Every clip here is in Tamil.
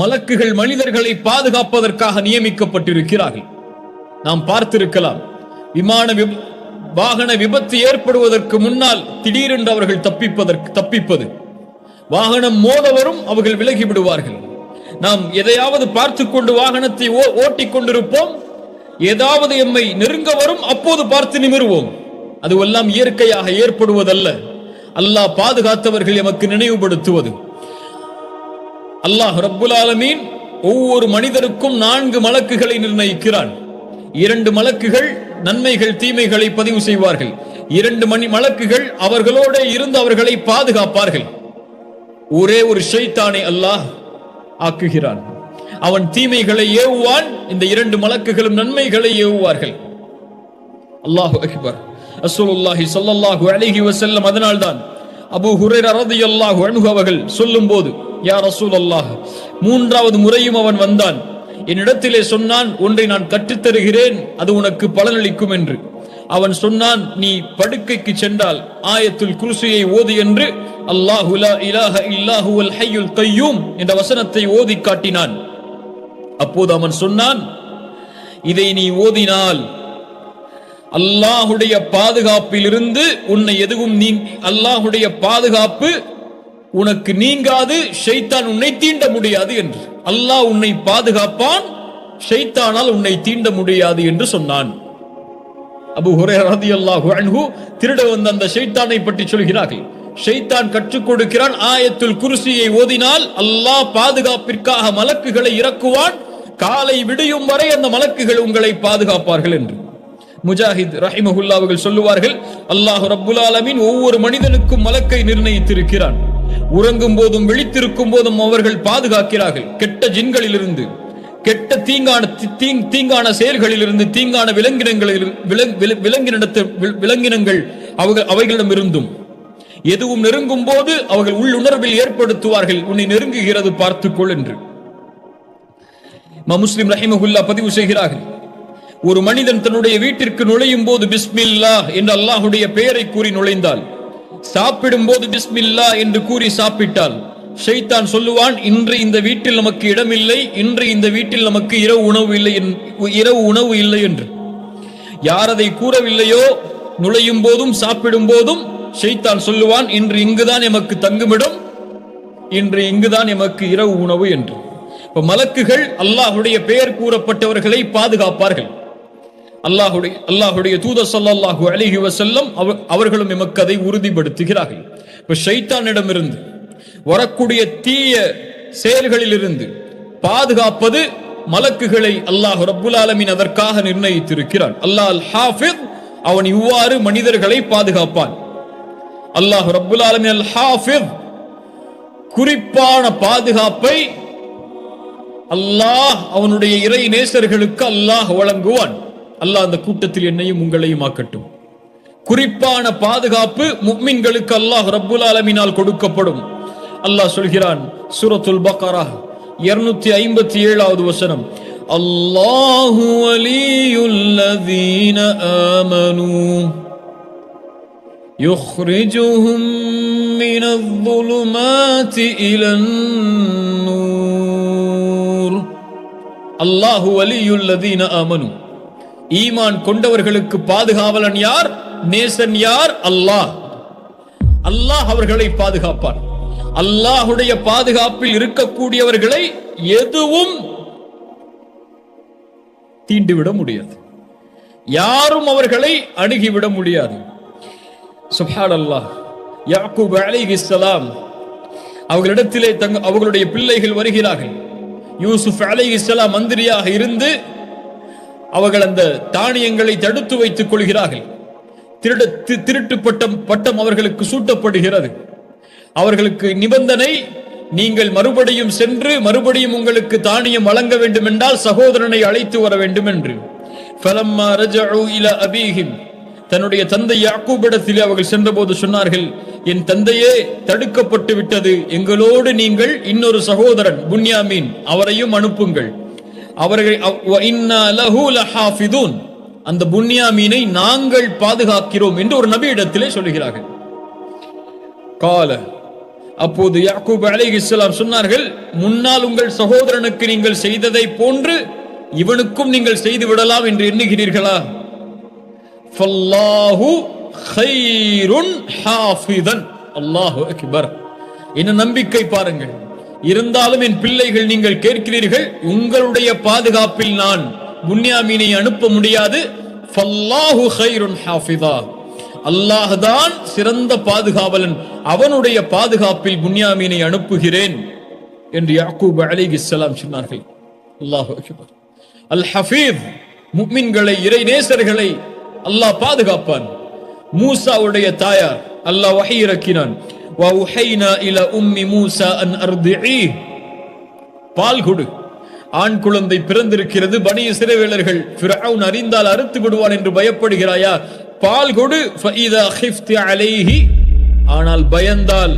மலக்குகள் மனிதர்களை பாதுகாப்பதற்காக நியமிக்கப்பட்டிருக்கிறார்கள். நாம் பார்த்திருக்கலாம் விமான வாகன விபத்து ஏற்படுவதற்கு முன்னால் திடீரென்று அவர்கள் தப்பிப்பதற்கு தப்பிப்பது. வாகனம் மோதவரும் அவர்கள் விலகி விடுவார்கள் நாம் எதையாவது பார்த்து கொண்டு வாகனத்தை ஓ- ஓட்டிக் கொண்டிருப்போம் ஏதாவது எம்மை நெருங்க வரும் அப்போது பார்த்து நிமிருவோம். அதுவெல்லாம் இயற்கையாக ஏற்படுவதல்ல. அல்லாஹ் பாதுகாத்தவர்கள் எமக்கு நினைவுபடுத்துவது. அல்லாஹ் ரப்புல் ஆலமீன் ஒவ்வொரு மனிதருக்கும் நான்கு மலக்குகளை நிர்ணயிக்கிறான். இரண்டு மலக்குகள் நன்மைகள் தீமைகளை பதிவு செய்வார்கள். இரண்டு மணி மலக்குகள் அவர்களோட இருந்து அவர்களை பாதுகாப்பார்கள். ஒரே ஒரு ஷைத்தானை அல்லாஹ் ஆக்குகிறான். அவன் தீமைகளை ஏவுவான் இந்த இரண்டு மலக்குகளும் நன்மைகளை ஏவுவார்கள். அல்லாஹு அக்பர். ரசூலுல்லாஹி சொல்லல்லாஹு அழகி வசல்லம் அதனால்தான் அபூ ஹுரைரா ரலியல்லாஹு அணுகு அவர்கள் சொல்லும்போது யா ரசூலல்லாஹ் மூன்றாவது முறையும் அவன் வந்தான். என்னிடத்திலே சொன்னான் ஒன்றை நான் கற்றுத்தருகிறேன் அது உனக்கு பலனளிக்கும் என்று. அவன் சொன்னான் நீ படுக்கைக்கு சென்றால் ஆயத்துல் குருசியை ஓது என்று. அல்லாஹு இலாஹ இல்லாஹு அல் ஹய்யுல் என்ற வசனத்தை ஓதி காட்டினான். அப்போது அவன் சொன்னான் இதை நீ ஓதினால் அல்லாஹுடைய பாதுகாப்பிலிருந்து உன்னை எதுவும் நீ அல்லாஹுடைய பாதுகாப்பு உனக்கு நீங்காது ஷைத்தான் உன்னை தீண்ட முடியாது என்று. அல்லாஹ் உன்னை பாதுகாப்பான் ஷைத்தானால் உன்னை தீண்ட முடியாது என்று சொன்னான். அபு ஹுரேரதி அல்லாஹு அன்ஹு திருட வந்த அந்த ஷைத்தானை பற்றி சொல்கிறார்கள். ஷைத்தான் கற்றுக் கொடுக்கிறான் ஆயத்துல் குருசியை ஓதினால் அல்லாஹ் பாதுகாப்பிற்காக மலக்குகளை இறக்குவான் காலை விடியும் வரை அந்த மலக்குகள் உங்களை பாதுகாப்பார்கள் என்று. முஜாஹித் ரஹிமஹுல்லா அவர்கள் சொல்லுவார்கள் அல்லாஹ் ரபுல் ஆலமின் ஒவ்வொரு மனிதனுக்கும் மலக்கை நிர்ணயித்திருக்கிறான். உறங்கும் போதும் விழித்திருக்கும் போதும் அவர்கள் பாதுகாக்கிறார்கள். கெட்ட ஜின்களிலிருந்து கெட்ட தீங்கான தீங்கான செயல்களிலிருந்து தீங்கான விலங்கினங்களில் விலங்- விலங்கினங்கள் அவர்கள் அவைகளிடமிருந்தும். எதுவும் நெருங்கும் போது அவர்கள் உள்ளுணர்வில் ஏற்படுத்துவார்கள். உன்னை நெருங்குகிறது பார்த்துக்கொள் என்று. முஸ்லிம் ரஹிமகுல்லா பதிவு செய்கிறார்கள். ஒரு மனிதன் தன்னுடைய வீட்டிற்கு நுழையும் போது பிஸ்மில்லா என்று அல்லாஹுடைய பெயரை கூறி நுழைந்தால் சாப்பிடும் போது பிஸ்மில்லா என்று கூறி சாப்பிட்டால் ஷைத்தான் சொல்லுவான் இன்று இந்த வீட்டில் நமக்கு இடமில்லை இன்று இந்த வீட்டில் நமக்கு இரவு உணவு இல்லை என்- இரவு உணவு இல்லை என்று. யார் அதை கூறவில்லையோ நுழையும் போதும் சாப்பிடும் போதும் ஷைத்தான் சொல்லுவான் இன்று இங்குதான் எமக்கு தங்குமிடம் இன்று இங்குதான் எமக்கு இரவு உணவு என்று. இப்ப மலக்குகள் அல்லாஹுடைய பெயர் கூறப்பட்டவர்களை பாதுகாப்பார்கள். அல்லாஹுடைய அல்லாஹுடைய தூத சல்லாஹூ அலிஹி வசல்லம் அவ- அவர்களும் எமக்கு அதை உறுதிப்படுத்துகிறார்கள். இப்ப ஷைத்தானிடமிருந்து வரக்கூடிய தீய செயல்களிலிருந்து பாதுகாப்பது மலக்குகளை அல்லாஹ் ரப்புல் ஆலமின் அதற்காக நிர்ணயித்திருக்கிறான். அல்லாஹ் ஹாஃபித் அவன் இவ்வாறு மனிதர்களை பாதுகாப்பான். அல்லாஹ் ரப்புல் ஆலமின் அல் ஹாஃபித் குறிப்பான பாதுகாப்பை அல்லாஹ் அவனுடைய இறை நேசர்களுக்கு அல்லாஹ் வழங்குவான். அல்லாஹ் அந்த கூட்டத்தில் என்னையும் உங்களையும் ஆக்கட்டும் குறிப்பான பாதுகாப்பு முக்மின்களுக்கு அல்லாஹ் ரப்புல் ஆலமீனால் கொடுக்கப்படும் அல்லாஹ் சொல்கிறான் சூரத்துல் பக்கரா இருநூத்தி ஐம்பத்தி ஏழாவது வசனம் அல்லாஹு வலியுல்லதீன ஆமனூ يخرجهم من الظلمات إلى النور அல்லாஹு வலியுல்லதீன ஆமனு ஈமான் கொண்டவர்களுக்கு பாதுகாவலன் யார்? நேசன் யார்? அல்லாஹ். அல்லாஹ் அவர்களை பாதுகாப்பார் அல்லாஹுடைய பாதுகாப்பில் இருக்கக்கூடியவர்களை எதுவும் தீண்டிவிட முடியாது. யாரும் அவர்களை அணுகிவிட முடியாது. சுஹான் அல்லாஹ் யாக்கூப் அலைஹிஸ்ஸலாம் அவர்களிடத்திலே தங்க அவர்களுடைய பிள்ளைகள் வருகிறார்கள். யூசுப் அலைஹிஸ்ஸலாம் மந்திரியாக இருந்து அவர்கள் அந்த தானியங்களை தடுத்து வைத்துக் கொள்கிறார்கள். திருட திருட்டு பட்டம் பட்டம் அவர்களுக்கு சூட்டப்படுகிறது. அவர்களுக்கு நிபந்தனை நீங்கள் மறுபடியும் சென்று மறுபடியும் உங்களுக்கு தானியம் வழங்க வேண்டும் என்றால் சகோதரனை அழைத்து வர வேண்டும் என்று தன்னுடைய தந்தை யாக்கூபிடத்தில் அவர்கள் சென்றபோது சொன்னார்கள் என் தந்தையே தடுக்கப்பட்டு விட்டது. எங்களோடு நீங்கள் இன்னொரு சகோதரன் புன்யாமீன் அவரையும் அனுப்புங்கள். அவர்கள் அவ்- அந்த புன்யாமீனை நாங்கள் பாதுகாக்கிறோம் என்று ஒரு நபியிடத்திலே சொல்லுகிறார்கள். கால. அப்போது யாக்கூப் அலைஹிஸ்ஸலாம் சொன்னார்கள் முன்னால் உங்கள் சகோதரனுக்கு நீங்கள் செய்ததை போன்று இவனுக்கும் நீங்கள் செய்து விடலாம் என்று எண்ணுகிறீர்களா? ஃபல்லாஹு ஹைருன் ஹாஃபிதன். அல்லாஹு அக்பர். என்ன நம்பிக்கை பாருங்கள். இருந்தாலும் என் பிள்ளைகள் நீங்கள் கேட்கிறீர்கள் உங்களுடைய பாதுகாப்பில் நான் புன்யாமீனை அனுப்ப முடியாது. ஃபல்லாஹு ஹாஃபிதா. அல்லாஹ் தான் சிறந்த பாதுகாவலன் அவனுடைய பாதுகாப்பில் புன்யாமீனை அனுப்புகிறேன் என்று யாக்கூப் அலைஹிஸ்ஸலாம் சொன்னார்கள். அல்லாஹு அல் ஹஃபீஸ் முக்மின்களை இறை நேசர்களை அல்லாஹ் பாதுகாப்பான். மூசாவுடைய தாயார் அல்லாஹ் வகை இறக்கினான். பால் கொடு. ஆண் குழந்தை பிறந்திருக்கிறது. பனி சிறைவேலர்கள் அறிந்தால் அறுத்து விடுவான் என்று பயப்படுகிறாயா? பால் கொடு. ஆனால் பயந்தால்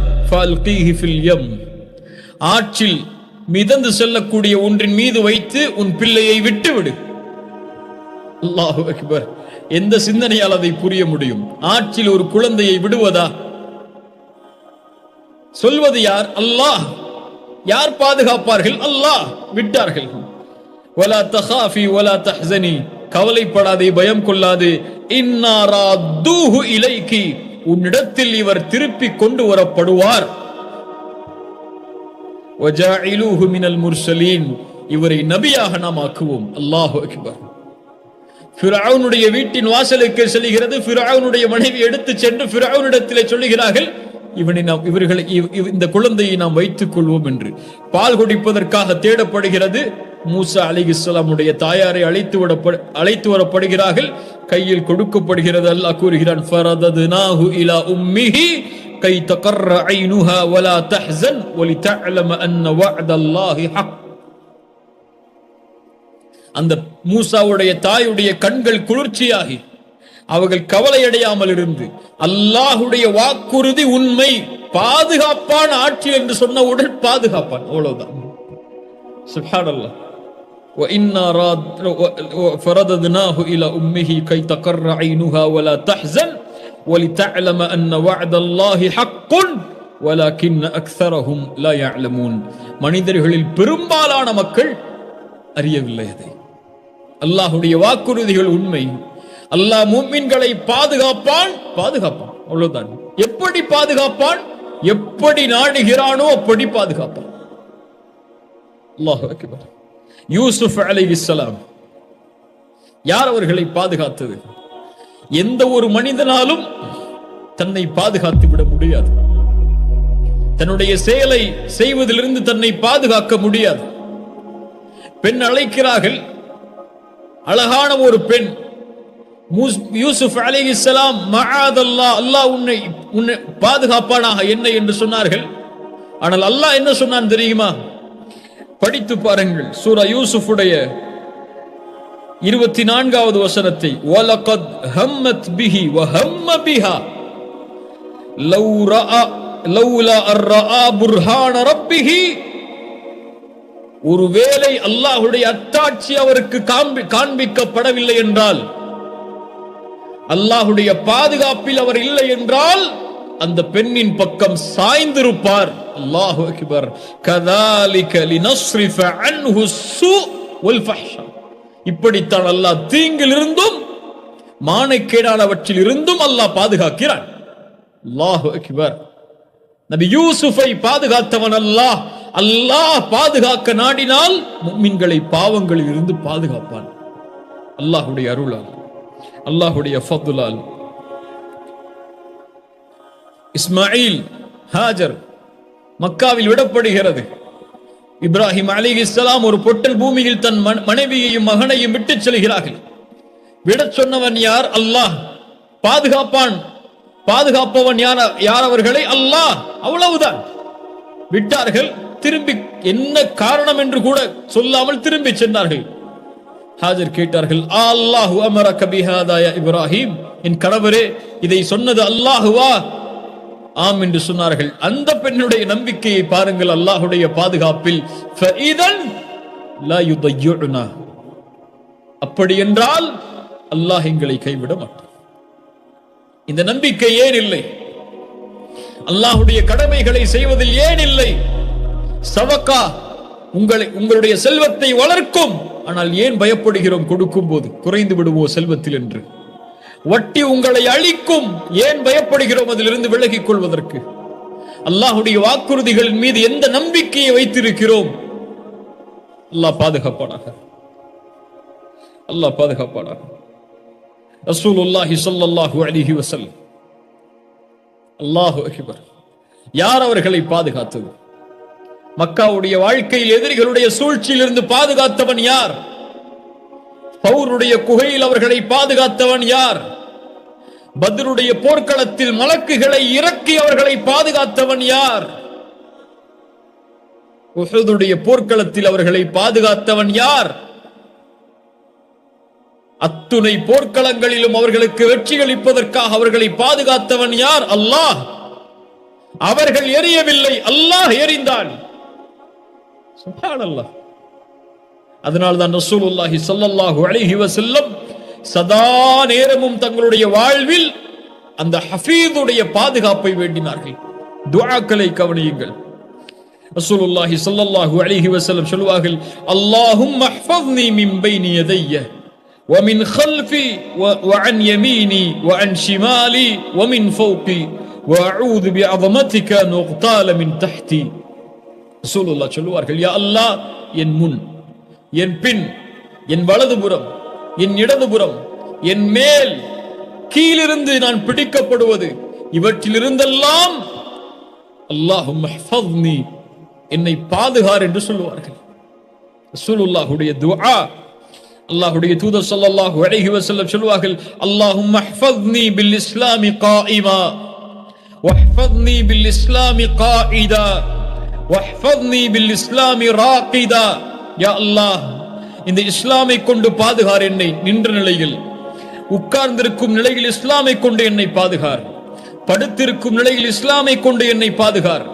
ஆற்றில் மிதந்து செல்லக்கூடிய ஒன்றின் மீது வைத்து உன் பிள்ளையை விட்டுவிடு. அல்லாஹு அக்பர். எந்த சிந்தனையால் அதை புரிய முடியும்? ஆற்றில் ஒரு குழந்தையை விடுவதா? சொல்வது யார்? அல்லாஹ். யார் பாதுகாப்பார்கள்? அல்லாஹ். விட்டார்கள். வலா தஹாஃபி வலா தஹ்சனி. கவலைப்படாதே பயம் கொள்ளாது. இன்னாரா தூஹு இலைக்கு. உன்னிடத்தில் இவர் திருப்பி கொண்டு வரப்படுவார். வஜாயிலூஹு மினல் முர்சலீன். இவரை நபியாக நாம் ஆக்குவோம். அல்லாஹு அக்பர். ஃபிரவுனுடைய வீட்டின் வாசலுக்கு செல்கிறது. ஃபிரவுனுடைய மனைவி எடுத்து சென்று ஃபிரௌனிடத்திலே சொல்லுகிறார்கள் இவனை நாம் இவர்களை இவ்- இவ்- இந்த குழந்தையை நாம் வைத்துக் கொள்வோம் என்று. பால் குடிப்பதற்காக தேடப்படுகிறது. மூசா அலிகிஸ்லாமுடைய தாயாரை அழைத்து விட அழைத்து வரப்படுகிறார்கள். கையில் கொடுக்கப்படுகிறது. அல்லாஹ் கூறுகிறான் ஃபரததுனாஹு இலா உம்மிஹி கை தகர்ர ஐனுஹா வலா தஹ்சன் ஒலி அன்ன வஅதல்லாஹி ஹக். அந்த மூசாவுடைய தாயுடைய கண்கள் குளிர்ச்சியாகி அவர்கள் கவலையடையாமல் இருந்து அல்லாஹுடைய வாக்குறுதி உண்மை பாதுகாப்பான் ஆட்சி என்று சொன்னவுடன் பாதுகாப்பான் அவ்வளவுதான் சுப்ஹானல்லாஹ் وإنا راد فرددناه إلى أمه كي تقر عينها ولا تحزن ولتعلم أن وعد الله حق ولكن أكثرهم لا يعلمون மனிதர்களில் பெரும்பாலான மக்கள் அறியவில்லை அதை அல்லாஹுடைய வாக்குறுதிகள் உண்மை அல்லாஹ் மூமின்களை பாதுகாப்பான். பாதுகாப்பான். அவ்வளவுதான். எப்படி பாதுகாப்பான்? எப்படி நாடுகிறானோ அப்படி பாதுகாப்பான். யூசுப் அக்பர் இஸ்லாம் யார் அவர்களை பாதுகாத்தது? எந்த ஒரு மனிதனாலும் தன்னை பாதுகாத்து விட முடியாது. தன்னுடைய செயலை செய்வதிலிருந்து தன்னை பாதுகாக்க முடியாது. பெண் அழைக்கிறார்கள். அழகான ஒரு பெண். யூசுப் அலி இஸ்லாம் மகாதல்லா அல்லாஹ் உன்னை உன்னை பாதுகாப்பானாக என்ன என்று சொன்னார்கள். ஆனால் அல்லாஹ் என்ன சொன்னான் தெரியுமா? படித்து பாருங்கள் சூரா யூசுஃபுடைய இருபத்தி நான்காவது வசனத்தை வலகத் ஹம்மத் பிஹி வஹம்ம பிஹா லவ் ரஅ லவ்லா அர் புர்ஹான ரப்பிஹி. ஒருவேளை அல்லாஹ்வுடைய அத்தாட்சி அவருக்கு காண்பி- காண்பிக்கப்படவில்லை என்றால் அல்லாஹுடைய பாதுகாப்பில் அவர் இல்லை என்றால் அந்த பெண்ணின் பக்கம் சாய்ந்திருப்பார். அல்லாஹு அக்பர். கதாலிக லினஸ்ரிஃப அன்ஹு சு வல் ஃபஹ்ஷா இப்படித்தான் அல்லாஹ் தீங்கிலிருந்தும் மானக்கேடானவற்றில் இருந்தும் அல்லாஹ் பாதுகாக்கிறான். அல்லாஹு அக்பர். நபி யூசுஃபை பாதுகாத்தவன் அல்லாஹ். அல்லாஹ் பாதுகாக்க நாடினால் முக்மின்களை பாவங்களில் இருந்து பாதுகாப்பான். அல்லாஹ்வுடைய அருளால். அல்லாஹுடைய ஃபத்துலால் இஸ்மாயில் ஹாஜர் மக்காவில் விடப்படுகிறது. இப்ராஹிம் அலிஹிஸ்ஸலாம் ஒரு பொட்டல் பூமியில் தன் மனைவியையும் மகனையும் விட்டுச் செல்கிறார்கள். விடச் சொன்னவன் யார்? அல்லாஹ். பாதுகாப்பான். பாதுகாப்பவன் யார் யார் அவர்களை அல்லாஹ். அவ்வளவுதான். விட்டார்கள் திரும்பி என்ன காரணம் என்று கூட சொல்லாமல் திரும்பி சென்றார்கள். ஹாஜர் கேட்டார்கள் அல்லாஹு அமர பிஹாதா இப்ராஹிம். என் கணவரே இதை சொன்னது அல்லாஹுவா? ஆம் என்று சொன்னார்கள். அந்த பெண்ணுடைய நம்பிக்கையை பாருங்கள் அல்லாஹுடைய பாதுகாப்பில் அப்படி என்றால் அல்லாஹ் எங்களை கைவிட மாட்டான். இந்த நம்பிக்கை ஏன் இல்லை? அல்லாஹுடைய கடமைகளை செய்வதில் ஏன் இல்லை? சவக்கா உங்களை உங்களுடைய செல்வத்தை வளர்க்கும் ஆனால் ஏன் பயப்படுகிறோம் கொடுக்கும் போது குறைந்து விடுவோ செல்வத்தில் என்று. வட்டி உங்களை அழிக்கும். ஏன் பயப்படுகிறோம் அதிலிருந்து விலகிக் கொள்வதற்கு? அல்லாஹுடைய வாக்குறுதிகளின் மீது எந்த நம்பிக்கையை வைத்திருக்கிறோம்? அல்லாஹ் பாதுகாப்பானாக. அல்லாஹ் பாதுகாப்பானாக. ரசூலுல்லாஹி ஸல்லல்லாஹு அலைஹி வஸல்லம். அல்லாஹு அக்பர். யார் அவர்களை பாதுகாத்தது? மக்காவுடைய வாழ்க்கையில் எதிரிகளுடைய சூழ்ச்சியிலிருந்து பாதுகாத்தவன் யார்? பௌருடைய குகையில் அவர்களை பாதுகாத்தவன் யார்? பத்ருடைய போர்க்களத்தில் மலக்குகளை இறக்கி அவர்களை பாதுகாத்தவன் யார்? உஹதுடைய போர்க்களத்தில் அவர்களை பாதுகாத்தவன் யார்? அத்துணை போர்க்களங்களிலும் அவர்களுக்கு வெற்றி அளிப்பதற்காக அவர்களை பாதுகாத்தவன் யார்? அல்லாஹ். அவர்கள் எரியவில்லை. அல்லாஹ் எறிந்தான் சுபானல்லா அதனால் தான் ரசூலுல்லாஹி சல்லல்லாஹு அலைஹி வசல்லம் சதா நேரமும் தங்களுடைய வாழ்வில் அந்த ஹஃபீதுடைய பாதுகாப்பை வேண்டினார்கள் துவாக்களை கவனியுங்கள் ரசூலுல்லாஹி சல்லல்லாஹு அலைஹி வஸல்லம் சொல்வார்கள் அல்லாஹும் மஹ்ஃபவ்னி மின் பைனி யதைய ومن خلفي وعن يميني وعن شمالي ومن فوقي وأعوذ بعظمتك أن أغتال من تحتي ரசூலுல்லா சொல்லுவார்கள் யா அல்லா என் முன் என் பின் என் வலதுபுறம் என் இடதுபுறம் என் மேல் கீழிருந்து நான் பிடிக்கப்படுவது இவற்றிலிருந்தெல்லாம் அல்லாஹும் என்னை பாதுகார் என்று சொல்லுவார்கள். ரசூலுல்லாஹுடைய துஆ அல்லாஹுடைய தூதர் ஸல்லல்லாஹு அலைஹி வஸல்லம் சொல்வார்கள் அல்லாஹும் ஹஃபத்னி பில் இஸ்லாமி காயிமா வஹ்ஃபத்னி பில் இஸ்லாமி காயிதா. வஹ்ஃபத்னி பில் இஸ்லாமி ராகிதா. யா அல்லாஹ் இந்த இஸ்லாமை கொண்டு பாதுகார் என்னை நின்ற நிலையில். உட்கார்ந்திருக்கும் நிலையில் இஸ்லாமை கொண்டு என்னை பாதுகார். படுத்திருக்கும் நிலையில் இஸ்லாமை கொண்டு என்னை பாதுகார்.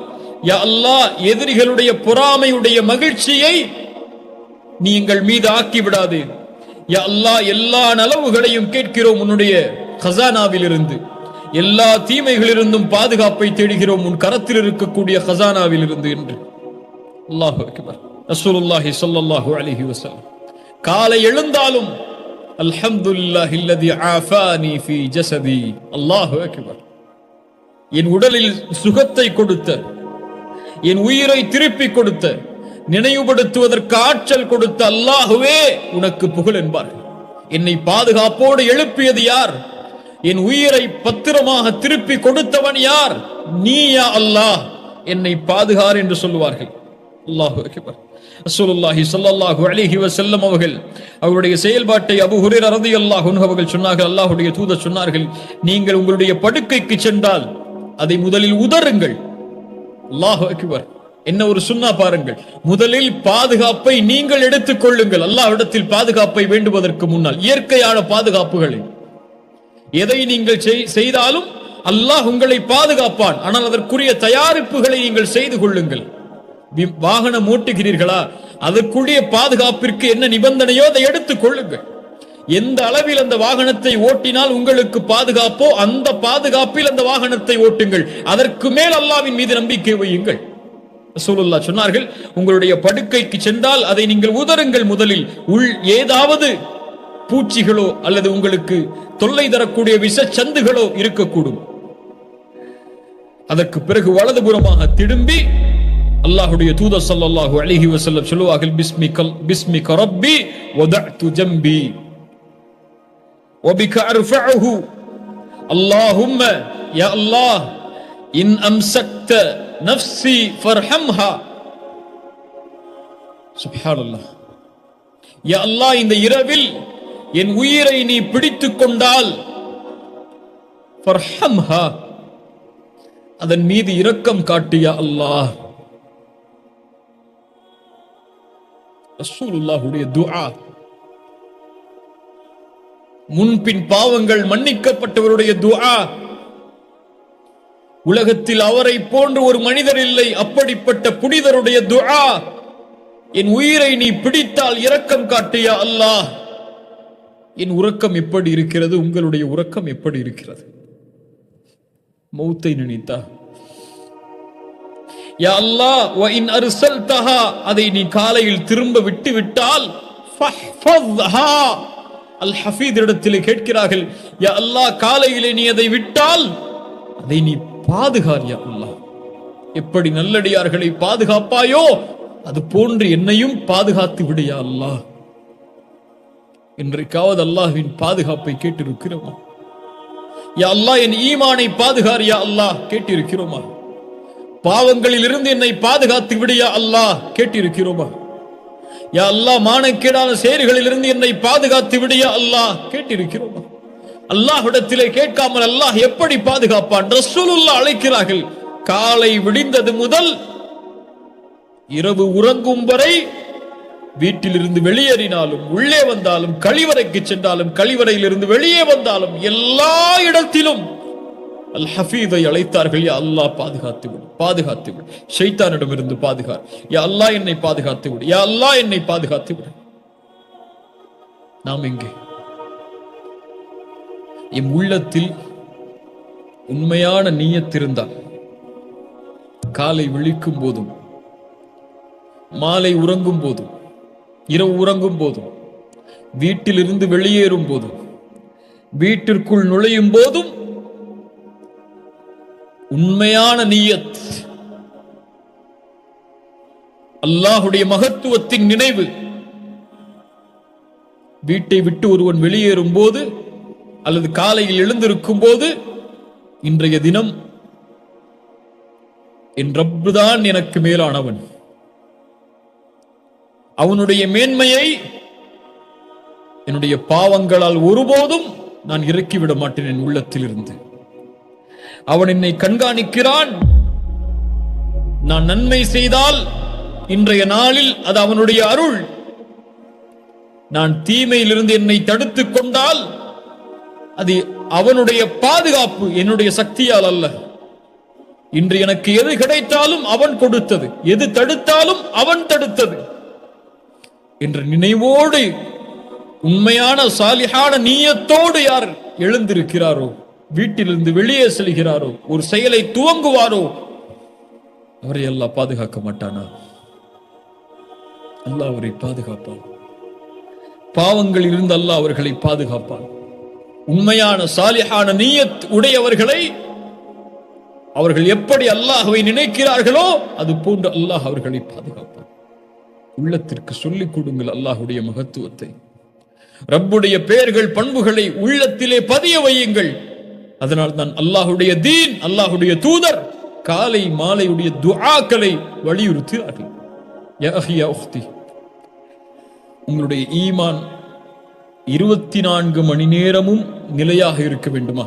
யா அல்லாஹ் எதிரிகளுடைய பொறாமையுடைய மகிழ்ச்சியை நீ எங்கள் மீது ஆக்கி விடாது யா அல்லாஹ் எல்லா நலவுகளையும் கேட்கிறோம் உன்னுடைய கசானாவில் இருந்து எல்லா தீமைகளிலிருந்தும் பாதுகாப்பை தேடுகிறோம். உன் கரத்தில் இருக்கக்கூடிய ஹசானாவில் இருந்து என்று அல்லாஹு அக்பர். ரசூலுல்லாஹி ஸல்லல்லாஹு அலைஹி வஸல்லம். காலை எழுந்தாலும் அல்ஹம்துலில்லாஹி அல்லதி ஆஃபானி ஃபீ ஜஸதி. அல்லாஹு அக்பர். என் உடலில் சுகத்தை கொடுத்த என் உயிரை திருப்பி கொடுத்த நினைவுபடுத்துவதற்கு ஆற்றல் கொடுத்த அல்லாஹுவே உனக்கு புகழ் என்பார்கள். என்னை பாதுகாப்போடு எழுப்பியது யார்? என் உயிரை பத்திரமாக திருப்பி கொடுத்தவன் யார்? நீயா அல்லாஹ். என்னை பாதுகார் என்று சொல்லுவார்கள். அல்லாஹு அக்பர். ரசூலுல்லாஹி ஸல்லல்லாஹு அலிஹி வசல்லம் அவர்கள் அவருடைய செயல்பாட்டை அபு ஹுரேர் அறதி அல்லாஹ் அவர்கள் சொன்னார்கள். அல்லாஹுடைய தூதர் சொன்னார்கள் நீங்கள் உங்களுடைய படுக்கைக்கு சென்றால் அதை முதலில் உதறுங்கள். அல்லாஹு அக்பர். என்ன ஒரு சுன்னா பாருங்கள். முதலில் பாதுகாப்பை நீங்கள் எடுத்துக் கொள்ளுங்கள். அல்லாஹ்விடத்தில் பாதுகாப்பை வேண்டுவதற்கு முன்னால் இயற்கையான பாதுகாப்புகளை எதை நீங்கள் செய்- செய்தாலும் அல்லாஹ் உங்களை பாதுகாப்பான். ஆனால் அதற்குரிய தயாரிப்புகளை நீங்கள் செய்து கொள்ளுங்கள். வி- வாகனம் ஓட்டுகிறீர்களா? அதற்குரிய பாதுகாப்பிற்கு என்ன நிபந்தனையோ அதை எடுத்துக் கொள்ளுங்கள். எந்த அளவில் அந்த வாகனத்தை ஓட்டினால் உங்களுக்கு பாதுகாப்போ அந்த பாதுகாப்பில் அந்த வாகனத்தை ஓட்டுங்கள். அதற்கு மேல் அல்லாவின் மீது நம்பிக்கை வையுங்கள். ரசூலுல்லா சொன்னார்கள் உங்களுடைய படுக்கைக்கு சென்றால் அதை நீங்கள் உதறுங்கள் முதலில். உள் ஏதாவது பூச்சிகளோ அல்லது உங்களுக்கு தொல்லை தரக்கூடிய விஷச்சந்துகளோ இருக்கக்கூடும் அதற்கு பிறகு வலதுபுறமாக திரும்பி அல்லாஹ்வுடைய தூதர் ஸல்லல்லாஹு அலைஹி வஸல்லம் சொல்லுவார்கள் பிஸ்மிகல் பிஸ்மிக ரப்பி வதஅது ஜம்பி وبك أرفعه اللهم يا الله إن أمسكت نفسي فارحمها سبحان الله யா அல்லாஹ் இந்த இரவில் என் உயிரை நீ பிடித்துக் கொண்டால் அதன் மீது இரக்கம் காட்டியா அல்லாஹ். ரசூலுல்லாஹுடைய துஆ. முன்பின் பாவங்கள் மன்னிக்கப்பட்டவருடைய துஆ. உலகத்தில் அவரை போன்று ஒரு மனிதர் இல்லை அப்படிப்பட்ட புனிதருடைய துஆ. என் உயிரை நீ பிடித்தால் இரக்கம் காட்டியா அல்லாஹ். என் உறக்கம் எப்படி இருக்கிறது? உங்களுடைய உறக்கம் எப்படி இருக்கிறது? மௌத்தை நினைத்தா. யா அல்லாஹ் வ இன் அர்சல்தஹா அதை நீ காலையில் திரும்ப விட்டு விட்டால் அல் ஹஃபீத் இடத்தில் கேட்கிறார்கள் யா அல்லாஹ் காலையிலே நீ அதை விட்டால் அதை நீ பாதுகார் யா அல்லாஹ். எப்படி நல்லடியார்களை பாதுகாப்பாயோ அது போன்று என்னையும் பாதுகாத்து விடு யா அல்லாஹ். இன்றைக்காவது அல்லாஹுவின் பாதுகாப்பை கேட்டிருக்கிறோமா? யா என் ஈமானை பாதுகார் யா அல்லாஹ் கேட்டிருக்கிறோமா? பாவங்களில் இருந்து என்னை பாதுகாத்து விடு யா அல்லாஹ் கேட்டிருக்கிறோமா? யா அல்லாஹ் மானக்கேடான செயல்களில் இருந்து என்னை பாதுகாத்து விடு யா அல்லாஹ் கேட்டிருக்கிறோமா? அல்லாஹ்விடத்திலே கேட்காமல் அல்லாஹ் எப்படி பாதுகாப்பான்? ரசூலுல்லா அழைக்கிறார்கள் காலை விடிந்தது முதல் இரவு உறங்கும் வரை வீட்டிலிருந்து வெளியேறினாலும் உள்ளே வந்தாலும் கழிவறைக்கு சென்றாலும் கழிவறையிலிருந்து வெளியே வந்தாலும் எல்லா இடத்திலும் அல் ஹஃபீதை அழைத்தார்கள். யா அல்லாஹ் பாதுகாத்து விடு பாதுகாத்து விடு ஷைத்தானிடம் இருந்து பாதுகார். யா அல்லாஹ் என்னை பாதுகாத்து விடு யா அல்லாஹ் என்னை பாதுகாத்து விடு நாம் எங்கே? எம் உள்ளத்தில் உண்மையான நீயத்திருந்தால் காலை விழிக்கும் போதும் மாலை உறங்கும் போதும் இரவு உறங்கும் போதும் வீட்டிலிருந்து வெளியேறும் போதும் வீட்டிற்குள் நுழையும் போதும் உண்மையான நீயத் அல்லாஹுடைய மகத்துவத்தின் நினைவு. வீட்டை விட்டு ஒருவன் வெளியேறும் போது அல்லது காலையில் எழுந்திருக்கும் போது இன்றைய தினம் என் ரப்புதான் எனக்கு மேலானவன். அவனுடைய மேன்மையை என்னுடைய பாவங்களால் ஒருபோதும் நான் இறக்கிவிட மாட்டேன் என் உள்ளத்தில் இருந்து அவன் என்னை கண்காணிக்கிறான். நான் நன்மை செய்தால் இன்றைய நாளில் அது அவனுடைய அருள். நான் தீமையிலிருந்து என்னை தடுத்துக் கொண்டால் அது அவனுடைய பாதுகாப்பு என்னுடைய சக்தியால் அல்ல. இன்று எனக்கு எது கிடைத்தாலும் அவன் கொடுத்தது எது தடுத்தாலும் அவன் தடுத்தது. என்ற நினைவோடு உண்மையான சாலிஹான நீயத்தோடு யார் எழுந்திருக்கிறாரோ வீட்டிலிருந்து வெளியே செல்கிறாரோ ஒரு செயலை துவங்குவாரோ அவரை எல்லாம் பாதுகாக்க மாட்டானா? அல்லாஹ் அவரை பாதுகாப்பான். பாவங்களில் இருந்து அல்லாஹ் அவர்களை பாதுகாப்பான். உண்மையான சாலிஹான நீயத் உடையவர்களை அவர்கள் எப்படி அல்லாஹ்வை நினைக்கிறார்களோ அது போன்று அல்லாஹ் அவர்களை பாதுகாப்பான். உள்ளத்திற்கு சொல்லிக் கொடுங்கள் அல்லாஹுடைய மகத்துவத்தை. ரப்புடைய பெயர்கள் பண்புகளை உள்ளத்திலே பதிய வையுங்கள். அதனால் தான் அல்லாஹுடைய தீன் அல்லாஹுடைய தூதர் காலை மாலையுடைய துஆக்களை வலியுறுத்தினார்கள் யா உங்களுடைய ஈமான் இருபத்தி நான்கு மணி நேரமும் நிலையாக இருக்க வேண்டுமா?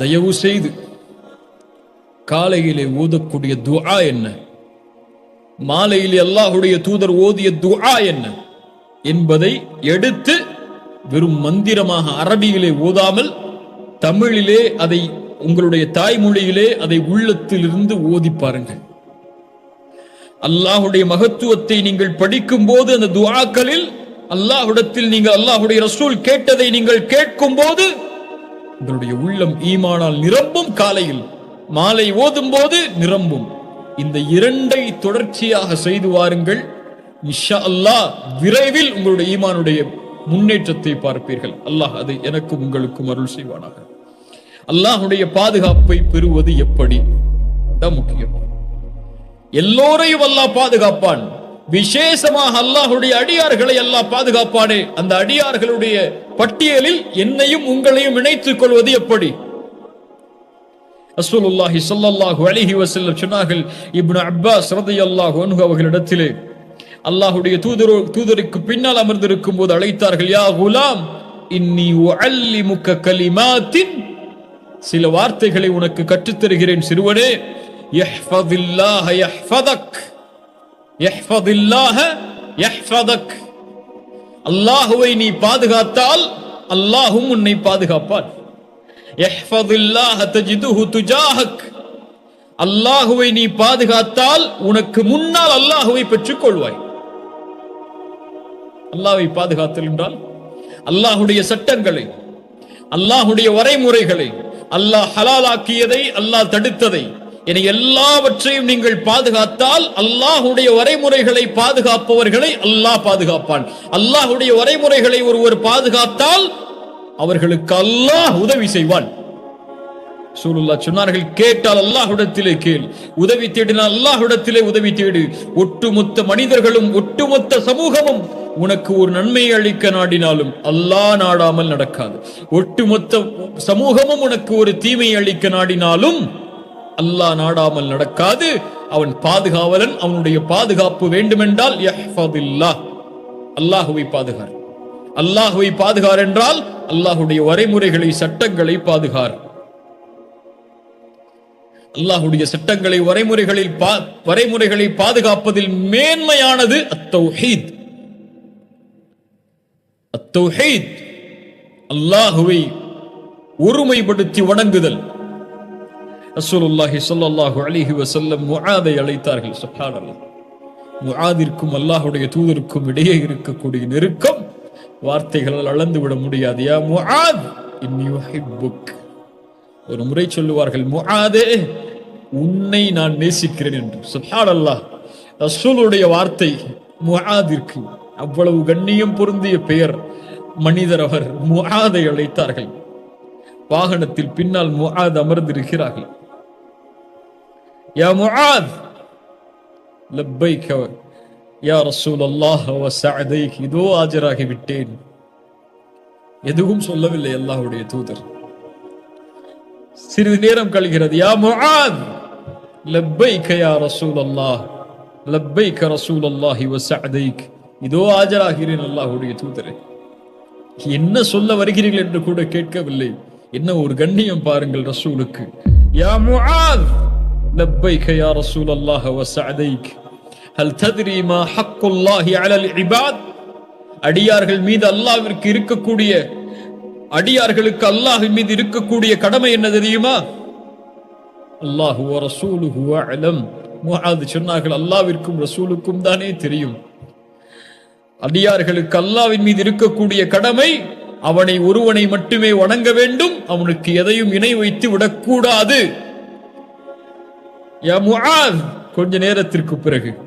தயவு செய்து காலையிலே ஓதக்கூடிய துஆ என்ன? மாலையில் அல்லாஹுடைய தூதர் ஓதிய துஆ என்ன? என்பதை எடுத்து வெறும் மந்திரமாக அரபியிலே ஓதாமல் தமிழிலே அதை உங்களுடைய தாய்மொழியிலே அதை உள்ளத்திலிருந்து ஓதி பாருங்கள். அல்லாஹுடைய மகத்துவத்தை நீங்கள் படிக்கும் போது அந்த துவாக்களில் அல்லாஹுடத்தில் நீங்கள் அல்லாஹுடைய ரசூல் கேட்டதை நீங்கள் கேட்கும் போது உங்களுடைய உள்ளம் ஈமானால் நிரம்பும். காலையில் மாலை ஓதும் போது நிரம்பும். இந்த இரண்டை தொடர்ச்சியாக செய்து வாருங்கள். இஷா அல்லாஹ் விரைவில் உங்களுடைய ஈமானுடைய முன்னேற்றத்தை பார்ப்பீர்கள். அல்லாஹ் அது எனக்கும் உங்களுக்கும் அருள் செய்வானாக. அல்லாஹுடைய பாதுகாப்பை பெறுவது எப்படி? தான் முக்கியம். எல்லோரையும் அல்லாஹ் பாதுகாப்பான். விசேஷமாக அல்லாஹுடைய அடியார்களை எல்லாம் பாதுகாப்பானே. அந்த அடியார்களுடைய பட்டியலில் என்னையும் உங்களையும் இணைத்துக் கொள்வது எப்படி? ரசூலுல்லாஹி சல்லல்லாஹு அலிஹி வஸல்லம் சொன்னார்கள் இப்னு அப்பாஸ் ரலியல்லாஹு அன்ஹு அவர்களிடத்திலே அல்லாஹுடைய தூதரு தூதருக்கு பின்னால் அமர்ந்திருக்கும் போது அழைத்தார்கள் யா குலாம் இன்னி முக்க கலிமாத்தின் சில வார்த்தைகளை உனக்கு கற்றுத் தருகிறேன் சிறுவனே யஹ்ஃபதில்லாஹ யஹ்ஃபதக் யஹ்ஃபதில்லாஹ யஹ்ஃபதக் அல்லாஹுவை நீ பாதுகாத்தால் அல்லாஹும் உன்னை பாதுகாப்பான். அல்லாஹுவை நீ பாதுகாத்தால் உனக்கு முன்னால் அல்லாஹுவை பெற்றுக் கொள்வாய் அல்லாஹை பாதுகாத்தல் என்றால் அல்லாஹுடைய சட்டங்களை அல்லாஹுடைய வரைமுறைகளை அல்லாஹ் ஹலாலாக்கியதை அல்லாஹ் தடுத்ததை என எல்லாவற்றையும் நீங்கள் பாதுகாத்தால் அல்லாஹுடைய வரைமுறைகளை பாதுகாப்பவர்களை அல்லாஹ் பாதுகாப்பான். அல்லாஹுடைய வரைமுறைகளை ஒருவர் பாதுகாத்தால் அவர்களுக்கு அல்லாஹ் உதவி செய்வான். சூலுல்லா சொன்னார்கள் கேட்டால் அல்லாஹுடத்திலே கேள். உதவி தேடினால் அல்லாஹுடத்திலே உதவி தேடு. ஒட்டுமொத்த மனிதர்களும் ஒட்டுமொத்த சமூகமும் உனக்கு ஒரு நன்மையை அளிக்க நாடினாலும் அல்லாஹ் நாடாமல் நடக்காது. ஒட்டுமொத்த சமூகமும் உனக்கு ஒரு தீமையை அளிக்க நாடினாலும் அல்லாஹ் நாடாமல் நடக்காது. அவன் பாதுகாவலன் அவனுடைய பாதுகாப்பு வேண்டுமென்றால் அல்லாஹுவை பாதுகார். அல்லாஹுவை பாதுகார் என்றால் அல்லாஹுடைய வரைமுறைகளை சட்டங்களை பாதுகார். அல்லாஹுடைய சட்டங்களை வரைமுறைகளில் வரைமுறைகளை பாதுகாப்பதில் மேன்மையானது அத்தௌஹீத். அத்தௌஹீத் அல்லாஹுவை ஒருமைப்படுத்தி வணங்குதல். ரசூலுல்லாஹி ஸல்லல்லாஹு அலைஹி வஸல்லம் முஆதை அழைத்தார்கள் சுப்ஹானல்லாஹ். முஆதிற்கும் அல்லாஹுடைய தூதருக்கும் இடையே இருக்கக்கூடிய நெருக்கம் வார்த்தைகளால் அளந்து விட முடியாது. யா முஆத் இன்னி ஒரு முறை சொல்லுவார்கள் முஆதே உன்னை நான் நேசிக்கிறேன் என்று. சுப்ஹானல்லாஹ் ரசூலுடைய வார்த்தை முஆதிற்கு. அவ்வளவு கண்ணியம் பொருந்திய பெயர் மனிதர் அவர் முஆதை அழைத்தார்கள். வாகனத்தில் பின்னால் முஆத் அமர்ந்திருக்கிறார்கள். யா முஆத் லப்பைக் யா ரசூல் அல்லாஹ் இதோ ஆஜராகி விட்டேன் எதுவும் சொல்லவில்லை அல்லாஹுடைய தூதர் சிறிது நேரம் கழிகிறது யா முஆத் லப்பைக்க யா ரசூல் அல்லாஹ் லப்பைக்க ரசூல் அல்லாஹி வசஅதைக் இதோ ஆஜராகிறேன் அல்லாஹ்வுடைய தூதரே என்ன சொல்ல வருகிறீர்கள் என்று கூட கேட்கவில்லை என்ன ஒரு கண்ணியம் பாருங்கள் ரசூலுக்கு யா முஆத் லப்பைக்க யா ரசூல் அல்லாஹ் வசஅதைக் ஹல் தத்ரீமா ஹக்குல்லாஹி அலல் இபாத்? அடியார்கள் மீது அல்லாஹ்விற்கு இருக்கக்கூடிய அடியார்களுக்கு அல்லாஹ்வின் மீது இருக்கக்கூடிய கடமை என்ன தெரியுமா? அல்லாஹு ரசூலுஹு அலம் முஹாது சொன்னார்கள். அல்லாவிற்கும் ரசூலுக்கும் தானே தெரியும். அடியார்களுக்கு அல்லாவின் மீது இருக்கக்கூடிய கடமை அவனை ஒருவனை மட்டுமே வணங்க வேண்டும். அவனுக்கு எதையும் இணை வைத்து விடக்கூடாது. கொஞ்ச நேரத்திற்கு பிறகு.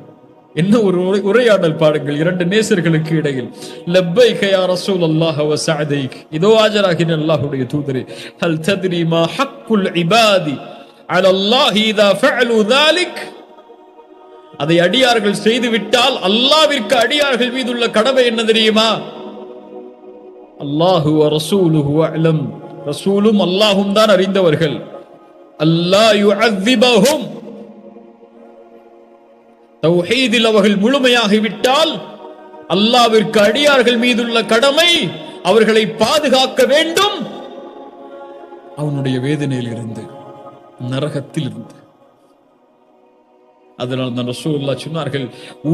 என்ன ஒரு உரையாடல் பாடுங்கள் இரண்டு நேசர்களுக்கு இடையில். லப்பை கயா ரசூல் அல்லாஹ் வசாதைக் இதோ ஆஜராகின அல்லாஹுடைய தூதரே. ஹல் தத்ரி மா ஹக்குல் இபாதி அல் அல்லாஹ் இதா ஃபஅலு தாலிக் அதை அடியார்கள் செய்து விட்டால் அல்லாவிற்கு அடியார்கள் மீது உள்ள கடமை என்ன தெரியுமா? அல்லாஹு ரசூலுஹு அலம் ரசூலும் அல்லாஹும் தான் அறிந்தவர்கள். அல்லாஹ் யுஅஸிபஹும் தௌஹீதில் அவர்கள் முழுமையாகிவிட்டால் அல்லாவிற்கு அடியார்கள் மீதுள்ள கடமை அவர்களை பாதுகாக்க வேண்டும். அவனுடைய வேதனையில் இருந்து நரகத்தில் இருந்து அதனால் தான் ரசூல்லா சொன்னார்கள்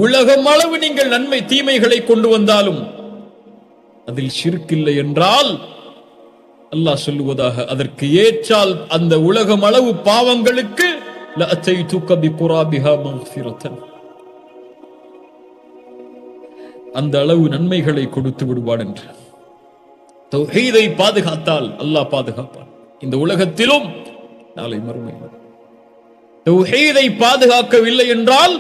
உலகம் அளவு நீங்கள் நன்மை தீமைகளை கொண்டு வந்தாலும் அதில் சிற்கில்லை என்றால் அல்லாஹ் சொல்லுவதாக அதற்கு ஏற்றால் அந்த உலகம் அளவு பாவங்களுக்கு லஅத்தை தூக்கபி புராபிஹா மஃபிரத்தன். அந்த அளவு நன்மைகளை கொடுத்து விடுவான் என்று. தொகைதை பாதுகாத்தால் அல்லாஹ் பாதுகாப்பான். இந்த உலகத்திலும் நாளை மறுமையிலும் தொகைதை பாதுகாக்கவில்லை என்றால்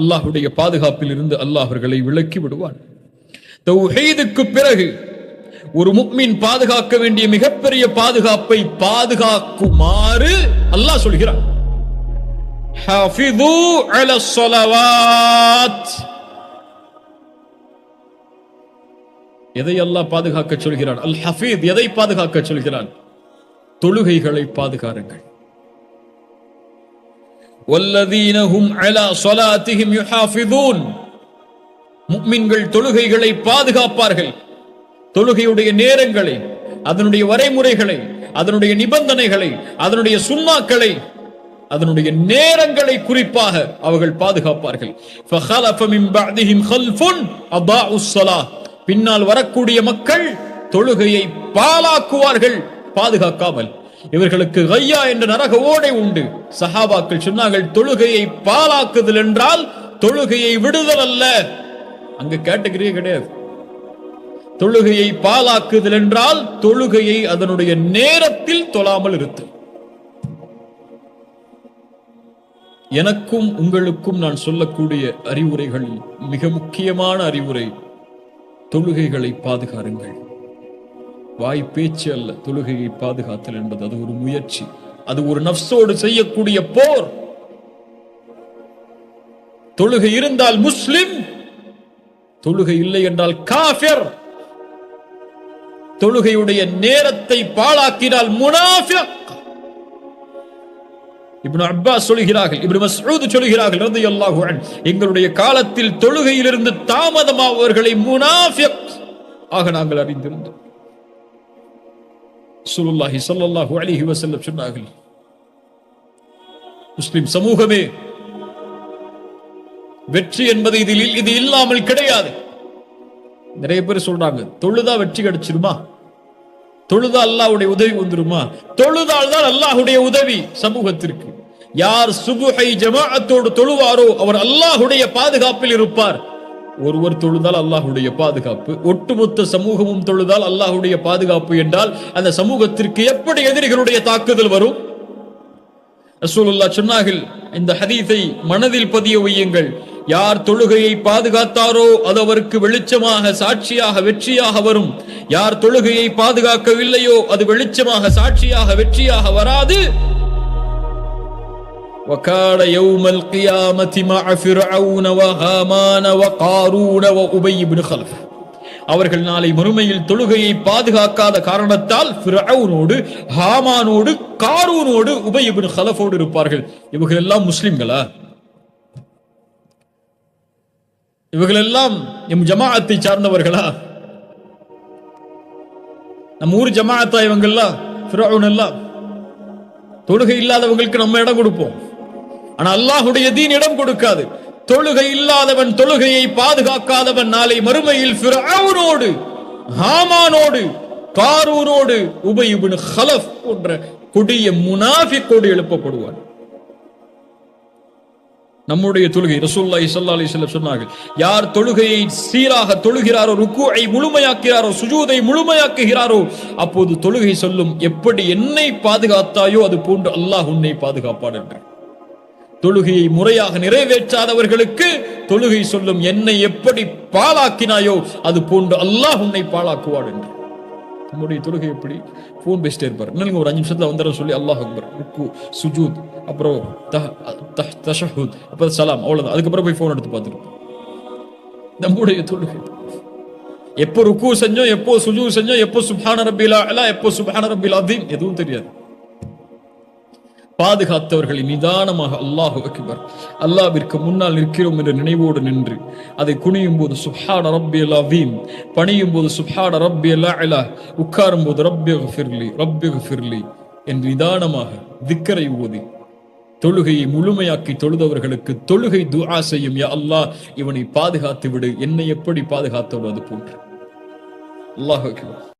அல்லாஹுடைய பாதுகாப்பில் இருந்து அல்லாஹ் அவர்களை விலக்கி விடுவான். தௌஹீதுக்கு பிறகு ஒரு முக்மின் பாதுகாக்க வேண்டிய மிகப்பெரிய பாதுகாப்பை பாதுகாக்குமாறு அல்லாஹ் சொல்கிறான். ஹாஃபிது அலஸ் ஸலவாத் எதை அல்லாஹ் பாதுகாக்க சொல்கிறான்? அல் ஹஃபீத் எதை பாதுகாக்க சொல்கிறான்? தொழுகைகளை பாதுகாருங்கள். தொழுகைகளை பாதுகாப்பார்கள். தொழுகையுடைய நேரங்களை அதனுடைய வரைமுறைகளை அதனுடைய நிபந்தனைகளை அதனுடைய சுண்ணாக்களை அதனுடைய நேரங்களை குறிப்பாக அவர்கள் பாதுகாப்பார்கள். பின்னால் வரக்கூடிய மக்கள் தொழுகையை பாலாக்குவார்கள் பாதுகாக்காமல். இவர்களுக்கு ஐயா என்ற நரக ஓடை உண்டு. சஹாபாக்கள் சொன்னார்கள் தொழுகையை பாலாக்குதல் என்றால் தொழுகையை விடுதல் அல்ல. அங்க கேட்டகிரியே கிடையாது. தொழுகையை பாலாக்குதல் என்றால் தொழுகையை அதனுடைய நேரத்தில் தொழாமல் இருத்து எனக்கும் உங்களுக்கும் நான் சொல்லக்கூடிய அறிவுரைகள் மிக முக்கியமான அறிவுரை. தொழுகைகளை பாதுகாருங்கள். வாய் பேச்சு அல்ல தொழுகையை பாதுகாத்தல் என்பது அது ஒரு முயற்சி. அது ஒரு நப்சோடு செய்யக்கூடிய போர். தொழுகை இருந்தால் முஸ்லிம் தொழுகை இல்லை என்றால் காஃபிர். தொழுகையுடைய நேரத்தை பாழாக்கினால் முனாஃபிக். இப்னு அப்பாஸ் சொல்கிறார்கள் இப்னு மஸ்ஊத் சொல்கிறார்கள் ரலியல்லாஹு அல்லாஹு எங்களுடைய காலத்தில் தொழுகையிலிருந்து தாமதமாவர்களை முனாஃபிக் ஆக நாங்கள் அறிந்திருந்தோம். சுலுல்லாஹி ஸல்லல்லாஹு அலிஹி வசல்லம் சொன்னார்கள் முஸ்லிம் சமூகமே வெற்றி என்பது இதில் இது இல்லாமல் கிடையாது. நிறைய பேர் சொல்றாங்க தொழுதா வெற்றி கிடைச்சிருமா? தொழுதா அல்லாஹ்வுடைய உதவி வந்துருமா? தொழுதால் தான் அல்லாஹுடைய உதவி சமூகத்திற்கு. யார் சுபுகை ஜமாஅத்தோடு தொழுவாரோ அவர் அல்லாஹ்வுடைய பாதுகாப்பில் இருப்பார். ஒருவர் தொழுதால் அல்லாஹ்வுடைய பாதுகாப்பு. ஒட்டுமொத்த சமூகமும் தொழுதால் அல்லாஹுடைய பாதுகாப்பு என்றால் அந்த சமூகத்திற்கு எப்படி எதிரிகளுடைய தாக்குதல் வரும்? ரசூலுல்லா சொன்னார்கள் இந்த ஹதீஸை மனதில் பதிய வையுங்கள். யார் தொழுகையை பாதுகாத்தாரோ அது அவருக்கு வெளிச்சமாக சாட்சியாக வெற்றியாக வரும் யார் தொழுகையை பாதுகாக்கவில்லையோ அது வெளிச்சமாக சாட்சியாக வெற்றியாக வராது وكان يوم القيامة مع فرعون وهامان وقارون وأبي بن خلف அவர்கள் நாளை மறுமையில் தொழுகையை பாதுகாக்காத காரணத்தால் ஃபிரௌனோடு ஹாமானோடு காரூனோடு உபய் இப்னு ஹலஃபோடு இருப்பார்கள் இவர்கள் எல்லாம் முஸ்லிம்களா இவர்களெல்லாம் எம் ஜமாஅத்தை சார்ந்தவர்களா? நம்ம ஊர் ஜமாஅத்தா இவங்கெல்லாம் எல்லாம் தொழுகை இல்லாதவங்களுக்கு நம்ம இடம் கொடுப்போம். ஆனா அல்லாஹுடைய தீன் இடம் கொடுக்காது. தொழுகை இல்லாதவன் தொழுகையை பாதுகாக்காதவன் நாளை மறுமையில் ஃபிரௌனோடு ஹாமானோடு காரூரோடு உபய் ஹலஃப் போன்ற கொடிய முனாஃபிக்கோடு எழுப்பப்படுவான். நம்முடைய தொழுகை. ரசூலுல்லாஹி ஸல்லல்லாஹு அலி வஸல்லம் சொன்னார்கள் யார் தொழுகையை சீராக தொழுகிறாரோ ருக்குவை முழுமையாக்கிறாரோ சுஜூதை முழுமையாக்குகிறாரோ அப்போது தொழுகை சொல்லும் எப்படி என்னை பாதுகாத்தாயோ அது போன்று அல்லாஹ் உன்னை பாதுகாப்பான் என்று. தொழுகையை முறையாக நிறைவேற்றாதவர்களுக்கு தொழுகை சொல்லும் என்னை எப்படி பாழாக்கினாயோ அது போன்று அல்லாஹ் உன்னை பாலாக்குவாள் என்று. நம்முடைய தொழுகை எப்படி? ஃபோன் பேசிட்டே இருப்பார். இல்லைங்க ஒரு அஞ்சு நிமிஷத்தில் வந்துடும் சொல்லி அல்லாஹ் அக்பர் ருக்கு சுஜூத் அப்புறம் தஹ் தஹ் அப்புறம் சலாம் அவ்வளோதான் அதுக்கப்புறம் போய் ஃபோன் எடுத்து பார்த்துருப்போம் நம்முடைய தொழுகை. எப்போ ருக்கு செஞ்சோம் எப்போ சுஜூ செஞ்சோம் எப்போ சுபான ரபிலா எல்லாம் எப்போ சுபான ரபிலா அதீம் எதுவும் தெரியாது. பாதுகாத்தவர்களை நிதானமாக அல்லாஹு அக்பர். அல்லாவிற்கு முன்னால் நிற்கிறோம் என்ற நினைவோடு நின்று அதை குனியும் போது சுப்ஹான ரப்பி அலீம் பணியும் போது சுஹாட ரப்பி அலா உட்காரும் போது ரப்பி ஃபிர்லி ரப்பி ஃபிர்லி என்று நிதானமாக திக்கரை ஓதி தொழுகையை முழுமையாக்கி தொழுதவர்களுக்கு தொழுகை துஆ செய்யும் யா அல்லாஹ் இவனை பாதுகாத்து விடு. என்னை எப்படி பாதுகாத்தவோ அது போன்று. அல்லாஹ் அக்பர்.